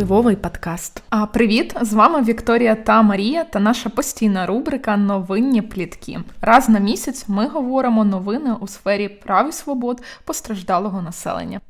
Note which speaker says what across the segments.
Speaker 1: впливовий подкаст. А привіт! З вами Вікторія та Марія та наша постійна рубрика Новинні плітки. Раз на місяць ми говоримо новини у сфері прав і свобод постраждалого населення.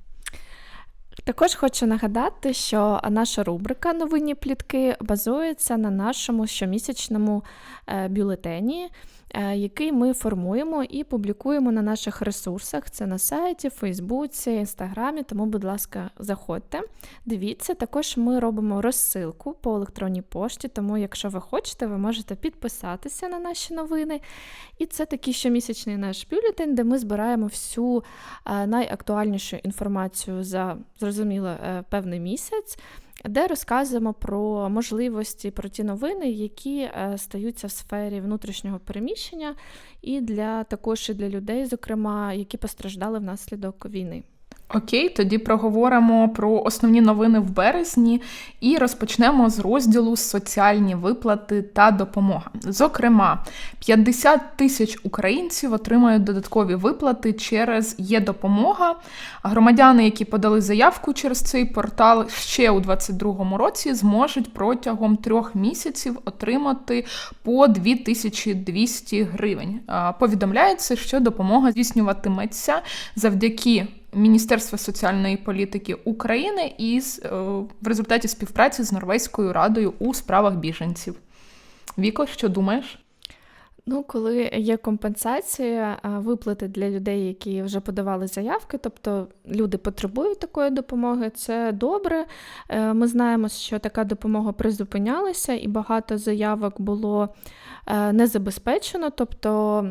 Speaker 2: Також хочу нагадати, що наша рубрика Новинні плітки базується на нашому щомісячному е, бюлетені. Е, який ми формуємо і публікуємо на наших ресурсах. Це на сайті, Фейсбуці, Інстаграмі. Тому, будь ласка, заходьте. Дивіться, також ми робимо розсилку по електронній пошті, тому, якщо ви хочете, ви можете підписатися на наші новини. І це такий щомісячний наш бюлетень, де ми збираємо всю е, найактуальнішу інформацію за зрозуміло е, певний місяць де розказуємо про можливості, про ті новини, які е, стаються в сфері внутрішнього переміщення, і для також і для людей, зокрема, які постраждали внаслідок війни.
Speaker 1: Окей, тоді проговоримо про основні новини в березні і розпочнемо з розділу соціальні виплати та допомога. Зокрема, 50 тисяч українців отримають додаткові виплати через є допомога. Громадяни, які подали заявку через цей портал ще у 2022 році, зможуть протягом трьох місяців отримати по 2200 гривень. Повідомляється, що допомога здійснюватиметься завдяки. Міністерства соціальної політики України із е, в результаті співпраці з Норвезькою радою у справах біженців. Віко, що думаєш?
Speaker 2: Ну, коли є компенсація, виплати для людей, які вже подавали заявки, тобто люди потребують такої допомоги, це добре. Е, ми знаємо, що така допомога призупинялася, і багато заявок було е, не забезпечено. тобто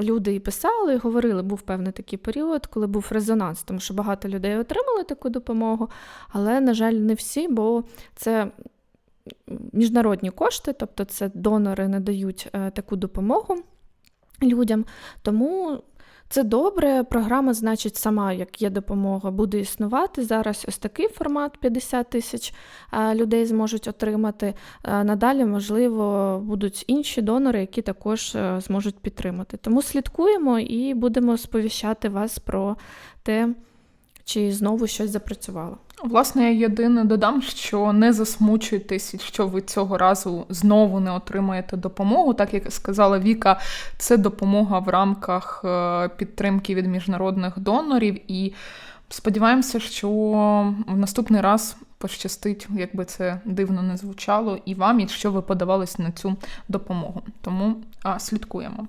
Speaker 2: Люди і писали, і говорили, був певний такий період, коли був резонанс, тому що багато людей отримали таку допомогу, але, на жаль, не всі, бо це міжнародні кошти, тобто це донори надають е, таку допомогу людям. Тому це добре. Програма, значить, сама, як є допомога, буде існувати. Зараз ось такий формат 50 тисяч людей зможуть отримати. Надалі, можливо, будуть інші донори, які також е, зможуть підтримати. Тому слідкуємо і будемо сповіщати вас про те, чи знову щось запрацювало.
Speaker 1: Власне, я єдине додам, що не засмучуйтесь, що ви цього разу знову не отримаєте допомогу. Так як сказала Віка, це допомога в рамках е, підтримки від міжнародних донорів. І сподіваємося, що в наступний раз пощастить, якби це дивно не звучало, і вам, якщо ви подавались на цю допомогу. Тому а, слідкуємо.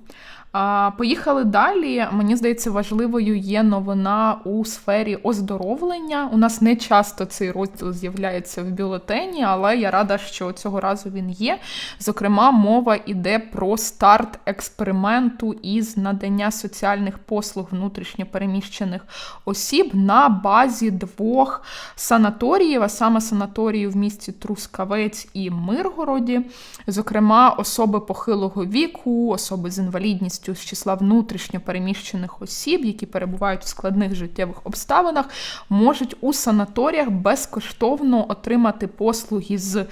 Speaker 1: Поїхали далі. Мені здається, важливою є новина у сфері оздоровлення. У нас не часто цей розділ з'являється в бюлетені, але я рада, що цього разу він є. Зокрема, мова йде про старт експерименту із надання соціальних послуг внутрішньопереміщених осіб на базі двох санаторіїв, а саме санаторії в місті Трускавець і Миргороді. Зокрема, особи похилого віку, особи з інвалідністю з числа внутрішньо переміщених осіб, які перебувають в складних життєвих обставинах, можуть у санаторіях безкоштовно отримати послуги з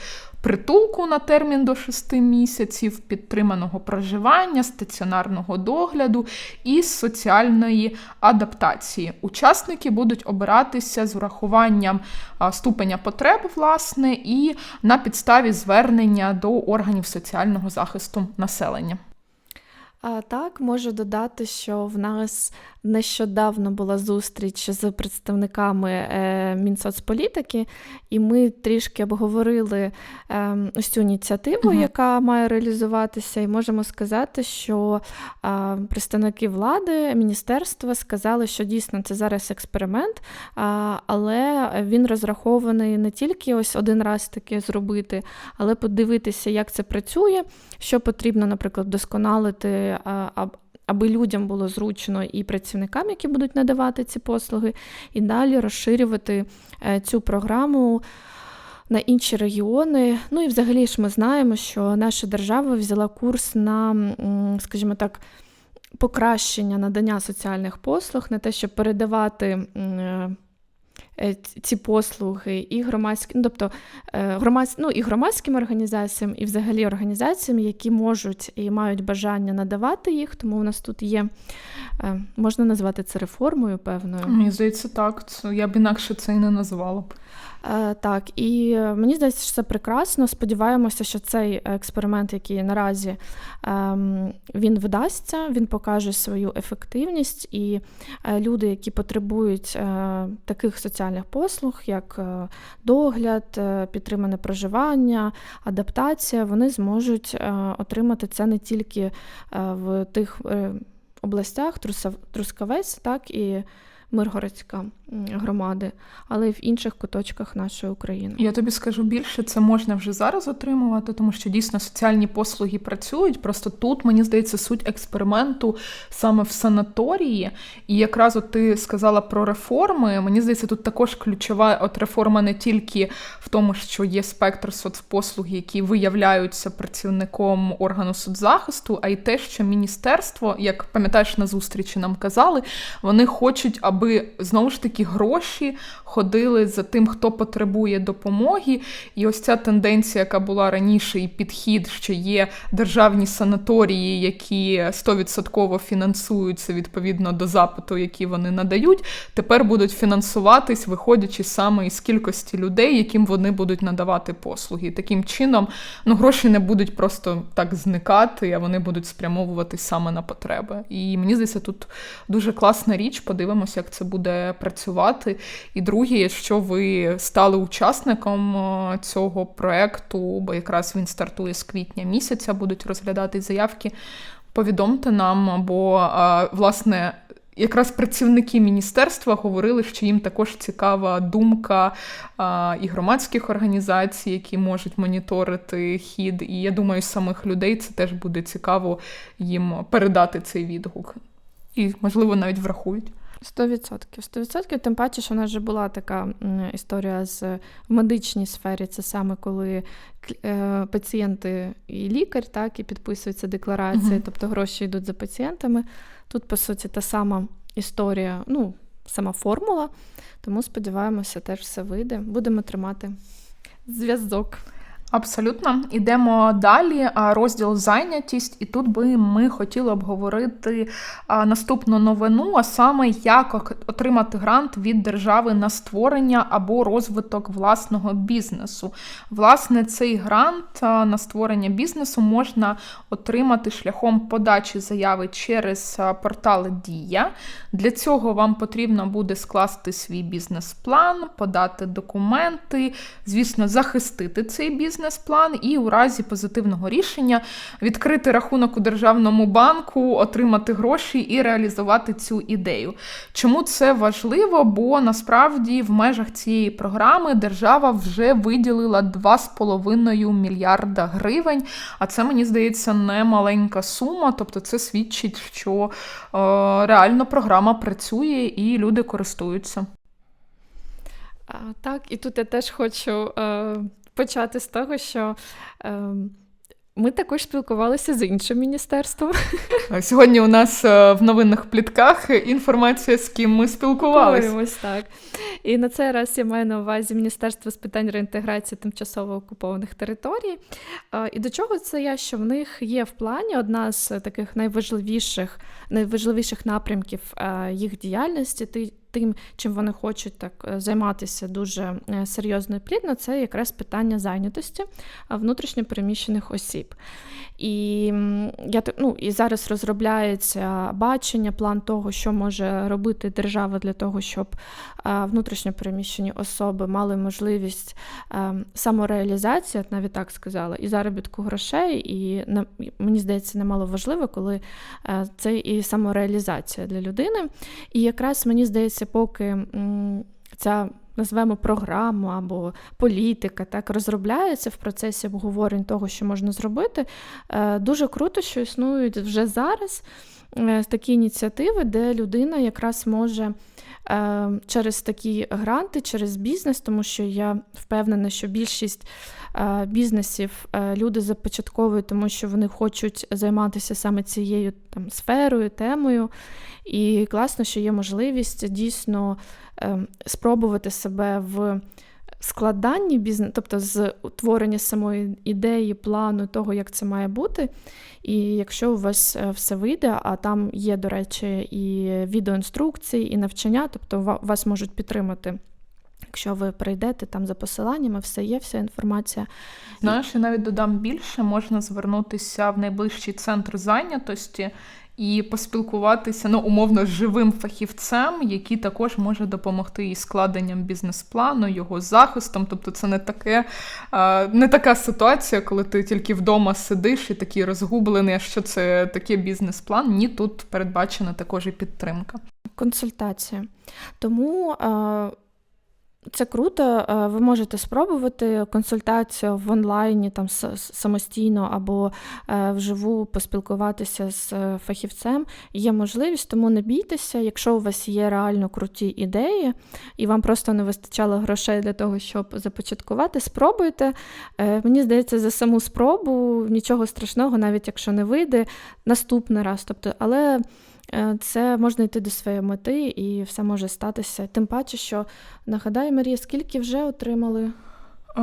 Speaker 1: притулку на термін до 6 місяців, підтриманого проживання, стаціонарного догляду і соціальної адаптації. Учасники будуть обиратися з урахуванням ступеня потреб, власне, і на підставі звернення до органів соціального захисту населення.
Speaker 2: А так можу додати, що в нас нещодавно була зустріч з представниками е, Мінсоцполітики, і ми трішки обговорили е, ось цю ініціативу, uh яка має реалізуватися, і можемо сказати, що е, представники влади, міністерства сказали, що дійсно це зараз експеримент, але він розрахований не тільки ось один раз таке зробити, але подивитися, як це працює, що потрібно, наприклад, вдосконалити аби людям було зручно і працівникам, які будуть надавати ці послуги, і далі розширювати е, цю програму. На інші регіони. Ну і взагалі ж ми знаємо, що наша держава взяла курс на, скажімо так, покращення надання соціальних послуг, на те, щоб передавати е, ці послуги і громадським, ну, тобто е, громадсь, ну, і громадським організаціям, і взагалі організаціям, які можуть і мають бажання надавати їх, тому у нас тут є, е, можна назвати це реформою певною.
Speaker 1: Мені здається, так. Я б інакше це і не назвала б.
Speaker 2: Е, Так, і е, мені здається, що це прекрасно. Сподіваємося, що цей експеримент, який наразі ем, він вдасться, він покаже свою ефективність, і е, люди, які потребують таких соціальних послуг, як догляд, підтримане проживання, адаптація, вони зможуть отримати це не тільки в тих областях Трускавець, так і Миргородська громади, але й в інших куточках нашої України.
Speaker 1: Я тобі скажу більше, це можна вже зараз отримувати, тому що дійсно соціальні послуги працюють. Просто тут мені здається суть експерименту саме в санаторії. І якраз от ти сказала про реформи. Мені здається, тут також ключова от реформа не тільки в тому, що є спектр соцпослуг, які виявляються працівником органу соцзахисту, а й те, що міністерство, як пам'ятаєш на зустрічі, нам казали, вони хочуть, аби знову ж таки гроші ходили за тим, хто потребує допомоги. І ось ця тенденція, яка була раніше, і підхід, що є державні санаторії, які 100% фінансуються відповідно до запиту, який вони надають, тепер будуть фінансуватись, виходячи саме із кількості людей, яким вони будуть надавати послуги. Таким чином ну, гроші не будуть просто так зникати, а вони будуть спрямовуватись саме на потреби. І мені здається, тут дуже класна річ. Подивимося, як це буде працювати. І друге, якщо ви стали учасником е, цього проекту, бо якраз він стартує з квітня місяця, будуть розглядати заявки. Повідомте нам, бо е, власне. Якраз працівники міністерства говорили, що їм також цікава думка а, і громадських організацій, які можуть моніторити хід. І я думаю, самих людей це теж буде цікаво їм передати цей відгук. І, можливо, навіть врахують.
Speaker 2: Сто відсотків. Сто відсотків. Тим паче, що в нас вже була така історія з в медичній сфері. Це саме коли е, пацієнти і лікар, так, і підписуються декларації,
Speaker 1: Мгм.
Speaker 2: тобто гроші йдуть за пацієнтами. Тут, по суті, та сама історія, ну, сама формула. Тому сподіваємося, теж все вийде. Будемо тримати зв'язок.
Speaker 1: Абсолютно. Ідемо далі. Розділ зайнятість, і тут би ми хотіли обговорити наступну новину, а саме як отримати грант від держави на створення або розвиток власного бізнесу. Власне, цей грант на створення бізнесу можна отримати шляхом подачі заяви через портал Дія. Для цього вам потрібно буде скласти свій бізнес-план, подати документи, звісно, захистити цей бізнес-план і у разі позитивного рішення відкрити рахунок у державному банку, отримати гроші і реалізувати цю ідею. Чому це важливо? Бо насправді в межах цієї програми держава вже виділила 2,5 мільярда гривень. А це мені здається не маленька сума. Тобто, це свідчить, що е, реально програма працює і люди користуються.
Speaker 2: Так, і тут я теж хочу е, почати з того, що е, ми також спілкувалися з іншим міністерством.
Speaker 1: Сьогодні у нас е, в новинних плітках інформація, з ким ми спілкувалися.
Speaker 2: Так. І на цей раз я маю на увазі Міністерство з питань реінтеграції тимчасово окупованих територій. Е, І до чого це я? Що в них є в плані одна з таких найважливіших, найважливіших напрямків е, їх діяльності. Ти- Тим, чим вони хочуть так е, займатися дуже е, серйозно і плідно, це якраз питання зайнятості е, внутрішньопереміщених осіб. І я ну, і зараз розробляється бачення, план того, що може робити держава для того, щоб внутрішньопереміщені особи мали можливість самореалізації, навіть так сказала, і заробітку грошей. І мені здається, немало важливо, коли це і самореалізація для людини. І якраз мені здається, поки ця назвемо програму або політика, так розробляється в процесі обговорень того, що можна зробити. Е, Дуже круто, що існують вже зараз такі ініціативи, де людина якраз може е, через такі гранти, через бізнес, тому що я впевнена, що більшість е, бізнесів е, люди започатковують, тому що вони хочуть займатися саме цією там сферою, темою. І класно, що є можливість дійсно е, спробувати себе в складанні бізнесу, тобто з утворення самої ідеї, плану того, як це має бути. І якщо у вас е, все вийде, а там є, до речі, і відеоінструкції, і навчання, тобто вас можуть підтримати Якщо ви прийдете там за посиланнями, все є, вся інформація.
Speaker 1: Знаєш, я навіть додам більше, можна звернутися в найближчий центр зайнятості і поспілкуватися ну, умовно з живим фахівцем, який також може допомогти із складенням бізнес-плану, його захистом. Тобто, це не таке не така ситуація, коли ти тільки вдома сидиш і такий розгублений, а що це таке бізнес-план. Ні, тут передбачена також і підтримка.
Speaker 2: Консультація. Тому це круто. е, Ви можете спробувати консультацію в онлайні там самостійно або е, вживу поспілкуватися з е, фахівцем. Є можливість, тому не бійтеся. Якщо у вас є реально круті ідеї, і вам просто не вистачало грошей для того, щоб започаткувати, спробуйте. Мені здається, за саму спробу нічого страшного, навіть якщо не вийде, наступний раз. Тобто, але це можна йти до своєї мети і все може статися. Тим паче, що нагадай, Марія, скільки вже отримали?
Speaker 1: А,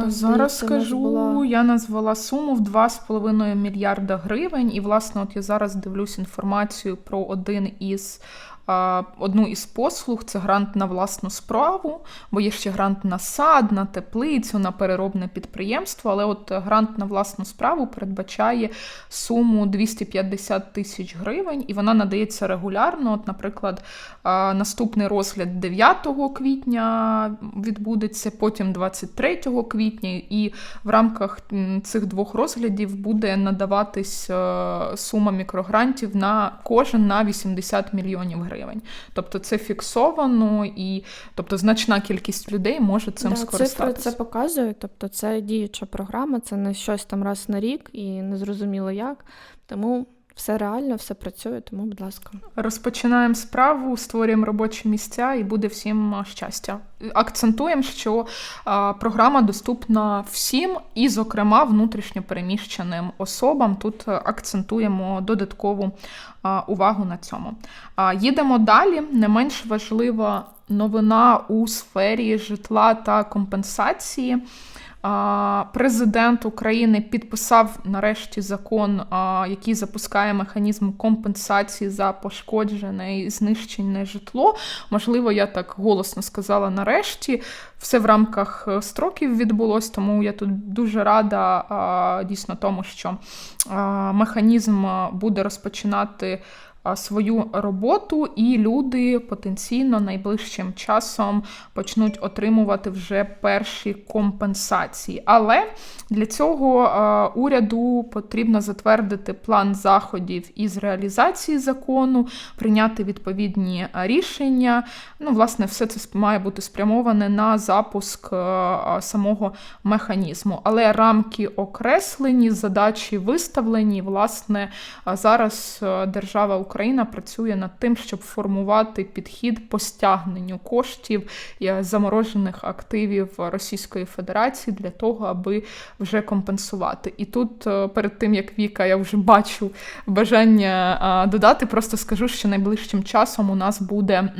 Speaker 2: Там,
Speaker 1: зараз скажу,
Speaker 2: була-
Speaker 1: я назвала суму в 2,5 мільярда гривень, і власне, от я зараз дивлюсь інформацію про один із. Одну із послуг це грант на власну справу, бо є ще грант на сад, на теплицю, на переробне підприємство. Але от грант на власну справу передбачає суму 250 тисяч гривень, і вона надається регулярно. От, наприклад, наступний розгляд 9 квітня відбудеться, потім 23 квітня, і в рамках цих двох розглядів буде надаватись е, сума мікрогрантів на кожен на 80 мільйонів гривень. Тобто це фіксовано, і тобто значна кількість людей може цим
Speaker 2: Да, цифри це показує, тобто це діюча програма, це не щось там раз на рік і не зрозуміло як. Тому все реально, все працює, тому, будь ласка.
Speaker 1: Розпочинаємо справу, створюємо робочі місця і буде всім щастя. Акцентуємо, що а, програма доступна всім, і, зокрема, внутрішньо переміщеним особам. Тут акцентуємо додаткову а, увагу на цьому. А, їдемо далі. Не менш важлива новина у сфері житла та компенсації. Президент України підписав нарешті закон, який запускає механізм компенсації за пошкоджене і знищене житло. Можливо, я так голосно сказала нарешті. Все в рамках е, строків відбулось, тому я тут дуже рада дійсно тому, що механізм буде розпочинати свою роботу, і люди потенційно найближчим часом почнуть отримувати вже перші компенсації. Але для цього уряду потрібно затвердити план заходів із реалізації закону, прийняти відповідні рішення. Ну, власне, все це має бути спрямоване на запуск самого механізму. Але рамки окреслені, задачі виставлені. Власне, зараз держава Україна працює над тим, щоб формувати підхід по стягненню коштів е, заморожених активів Російської Федерації для того, аби вже компенсувати. І тут, е, перед тим як Віка, я вже бачу бажання додати, просто скажу, що найближчим часом у нас буде.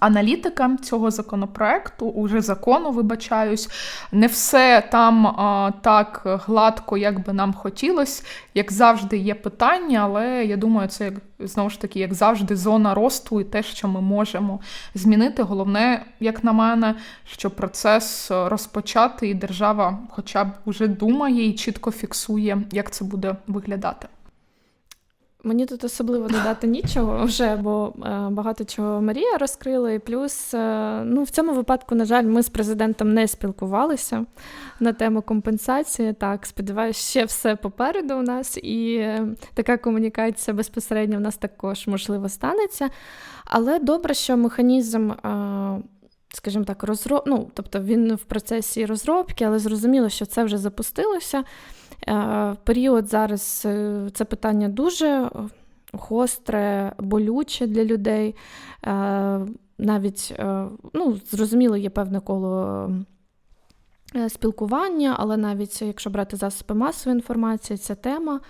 Speaker 1: Аналітика цього законопроекту, уже закону, вибачаюсь, не все там а, так гладко, як би нам хотілося. Як завжди, є питання, але я думаю, це як знову ж таки, як завжди, зона росту і те, що ми можемо змінити. Головне, як на мене, що процес розпочати, і держава, хоча б вже думає і чітко фіксує, як це буде виглядати.
Speaker 2: Мені тут особливо додати нічого вже, бо е, багато чого Марія розкрила. І плюс, е, ну, в цьому випадку, на жаль, ми з президентом не спілкувалися на тему компенсації. Так, сподіваюся, ще все попереду у нас, і е, така комунікація безпосередньо в нас також можливо станеться. Але добре, що механізм. Е, Скажімо так, розроб... ну, тобто він в процесі розробки, але зрозуміло, що це вже запустилося. В Період зараз е, це питання дуже гостре, болюче для людей. Е, Навіть е, ну, зрозуміло, є певне коло е, спілкування, але навіть якщо брати засоби масової інформації, ця тема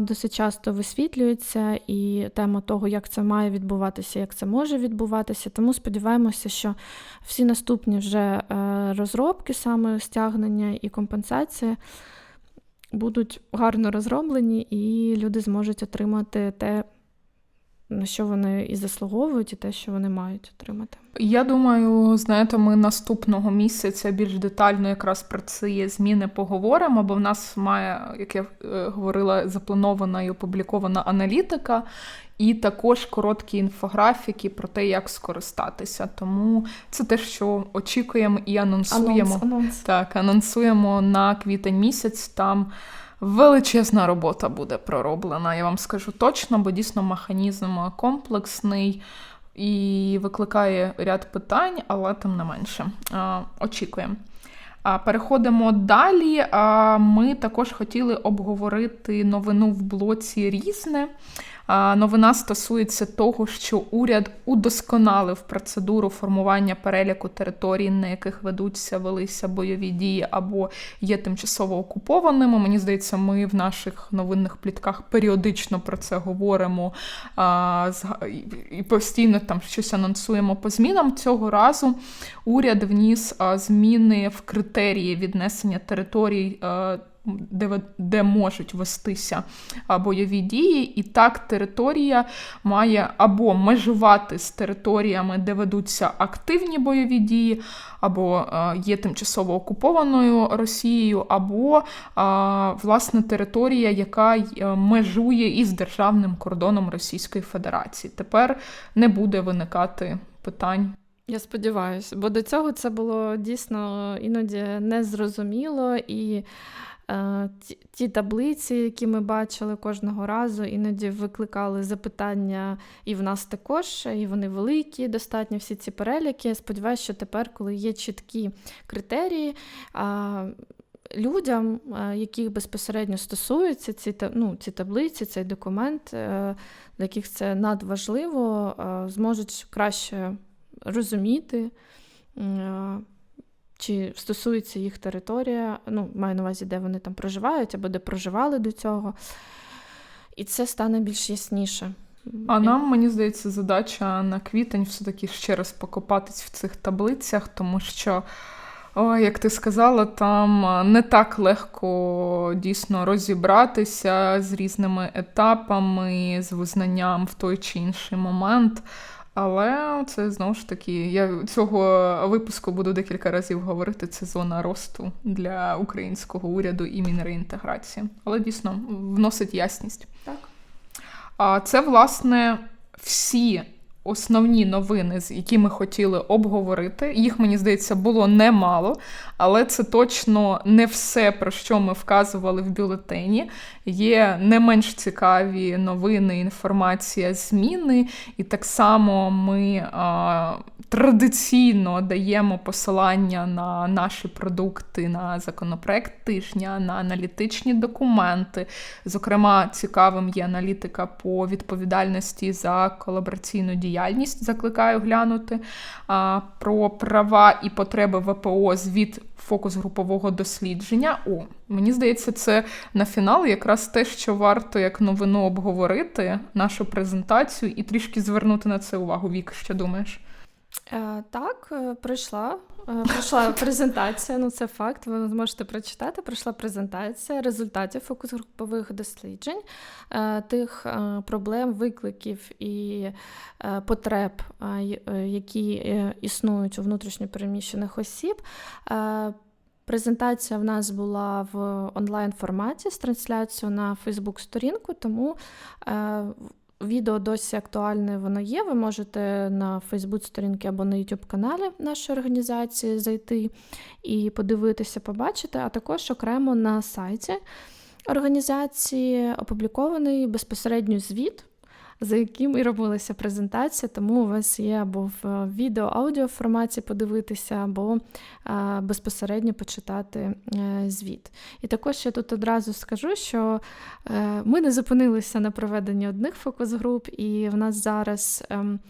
Speaker 2: досить часто висвітлюється, і тема того, як це має відбуватися, як це може відбуватися. Тому сподіваємося, що всі наступні вже е, розробки, саме стягнення і компенсації, будуть гарно розроблені, і люди зможуть отримати те, на що вони і заслуговують, і те, що вони мають отримати.
Speaker 1: Я думаю, знаєте, ми наступного місяця більш детально якраз про ці зміни поговоримо, бо в нас має, як я е, говорила, запланована і опублікована аналітика, і також короткі інфографіки про те, як скористатися. Тому це те, що очікуємо і анонсуємо.
Speaker 2: Анонс, анонс.
Speaker 1: Так, анонсуємо на квітень місяць. Там величезна робота буде пророблена. Я вам скажу точно, бо дійсно механізм комплексний і викликає ряд питань, але тим не менше. Очікуємо. Переходимо далі. Ми також хотіли обговорити новину в блоці різне. Новина стосується того, що уряд удосконалив процедуру формування переліку територій, на яких ведуться велися бойові дії або є тимчасово окупованими. Мені здається, ми в наших новинних плітках періодично про це говоримо і постійно там щось анонсуємо по змінам. Цього разу уряд вніс зміни в критерії віднесення територій. Де, де можуть вестися бойові дії, і так територія має або межувати з територіями, де ведуться активні бойові дії, або е, є тимчасово окупованою Росією, або е, власне територія, яка е, межує із державним кордоном Російської Федерації. Тепер не буде виникати питань.
Speaker 2: Я сподіваюся, бо до цього це було дійсно іноді незрозуміло і. Е, Ті, ті таблиці, які ми бачили кожного разу, іноді викликали запитання і в нас також, і вони великі, достатньо всі ці переліки. Сподіваюся, що тепер, коли є чіткі критерії, людям, е, яких безпосередньо стосуються ці, ну, ці таблиці, цей документ, е, для яких це надважливо, зможуть краще розуміти. Е, Чи стосується їх територія, ну, маю на увазі, де вони там проживають або де проживали до цього. І це стане більш ясніше.
Speaker 1: А нам, мені здається, задача на квітень все-таки ще раз покопатись в цих таблицях, тому що, о, як ти сказала, там не так легко дійсно розібратися з різними етапами, з визнанням в той чи інший момент. Але це знову ж таки, я цього випуску буду декілька разів говорити. Це зона росту для українського уряду і мінреінтеграції. Але дійсно вносить ясність.
Speaker 2: Так.
Speaker 1: А це, власне, всі основні новини, з які ми хотіли обговорити. Їх, мені здається, було немало, але це точно не все, про що ми вказували в бюлетені. Є не менш цікаві новини, інформація, зміни, і так само ми а, традиційно даємо посилання на наші продукти, на законопроект тижня, на аналітичні документи. Зокрема, цікавим є аналітика по відповідальності за колабораційну діяльність. Закликаю глянути про права і потреби ВПО звіт фокус групового дослідження. О, мені здається, це на фінал якраз те, що варто як новину обговорити нашу презентацію і трішки звернути на це увагу. Вік, що думаєш?
Speaker 2: Е, Так, е, пройшла. е, Пройшла презентація, ну це факт. Ви зможете прочитати. Пройшла презентація результатів фокус-групових досліджень, тих проблем, викликів і потреб, які існують у внутрішньопереміщених осіб. Презентація в нас була в онлайн форматі з трансляцією на Фейсбук-сторінку, тому Відео досі актуальне воно є. Ви можете на Фейсбук-сторінки або на YouTube каналі нашої організації зайти і подивитися, побачити, а також окремо на сайті організації опублікований безпосередньо звіт, за яким і робилася презентація, тому у вас є або в відео, аудіо форматі подивитися, або безпосередньо почитати е, звіт. І також я тут одразу скажу, що е, ми не зупинилися на проведенні одних фокус-груп, і в нас зараз. ем,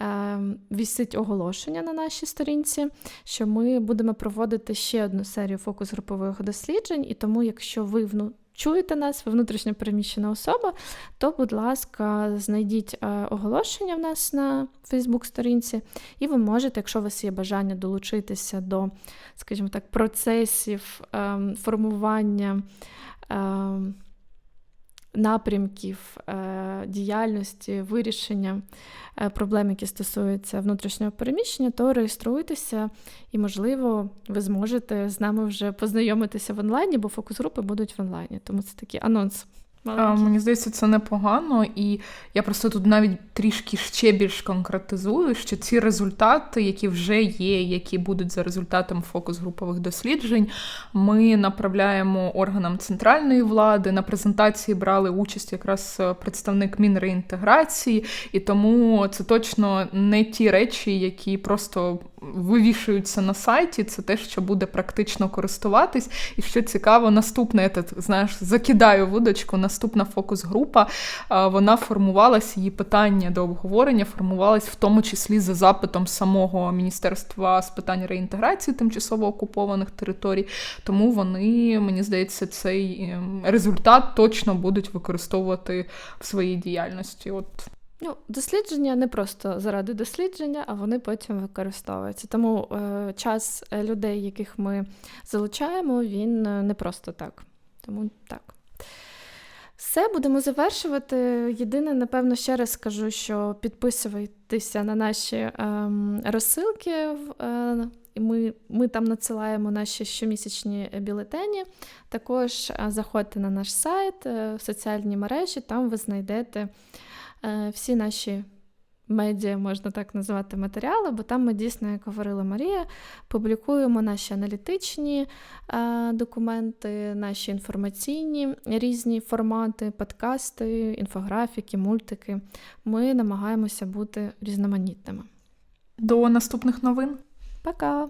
Speaker 2: ем, Вісить оголошення на нашій сторінці, що ми будемо проводити ще одну серію фокус-групових досліджень, і тому, якщо ви. Чуєте нас, ви внутрішньо переміщена особа, то, будь ласка, знайдіть е, оголошення в нас на Фейсбук-сторінці, і ви можете, якщо у вас є бажання долучитися до, скажімо так, процесів ем, формування. Напрямків е, діяльності, вирішення е, проблем, які стосуються внутрішнього переміщення, то реєструйтеся і, можливо, ви зможете з нами вже познайомитися в онлайні, бо фокус-групи будуть в онлайні. Тому це такий анонс. Маленький.
Speaker 1: Мені здається, це непогано, і я просто тут навіть трішки ще більш конкретизую, що ці результати, які вже є, які будуть за результатом фокус-групових досліджень, ми направляємо органам центральної влади. На презентації брали участь якраз е, представник Мінреінтеграції, і тому це точно не ті речі, які просто вивішуються на сайті. Це те, що буде практично користуватись. І що цікаво, наступне, я так, знаєш, закидаю вудочку. Наступна фокус-група вона формувалась, її питання до обговорення формувалась в тому числі за запитом самого Міністерства з питань реінтеграції тимчасово окупованих територій. Тому вони, мені здається, цей ем, результат точно будуть використовувати в своїй діяльності. От
Speaker 2: Ну, дослідження не просто заради дослідження, а вони потім використовуються. Тому е, час е, людей, яких ми залучаємо, він е, не просто так. Тому так. Все, будемо завершувати. Єдине, напевно, ще раз скажу, що підписуйтеся на наші ем, розсилки. в- Е, ми, ми там надсилаємо наші щомісячні бюлетені. Також е, заходьте на наш сайт, е, в соціальні мережі, там ви знайдете е, всі наші медіа, можна так назвати, матеріали, бо там ми дійсно, як говорила Марія, публікуємо наші аналітичні е, документи, наші інформаційні різні формати, подкасти, інфографіки, мультики. Ми намагаємося бути різноманітними.
Speaker 1: до наступних новин.
Speaker 2: Пока!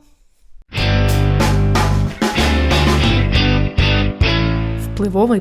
Speaker 3: Впливовий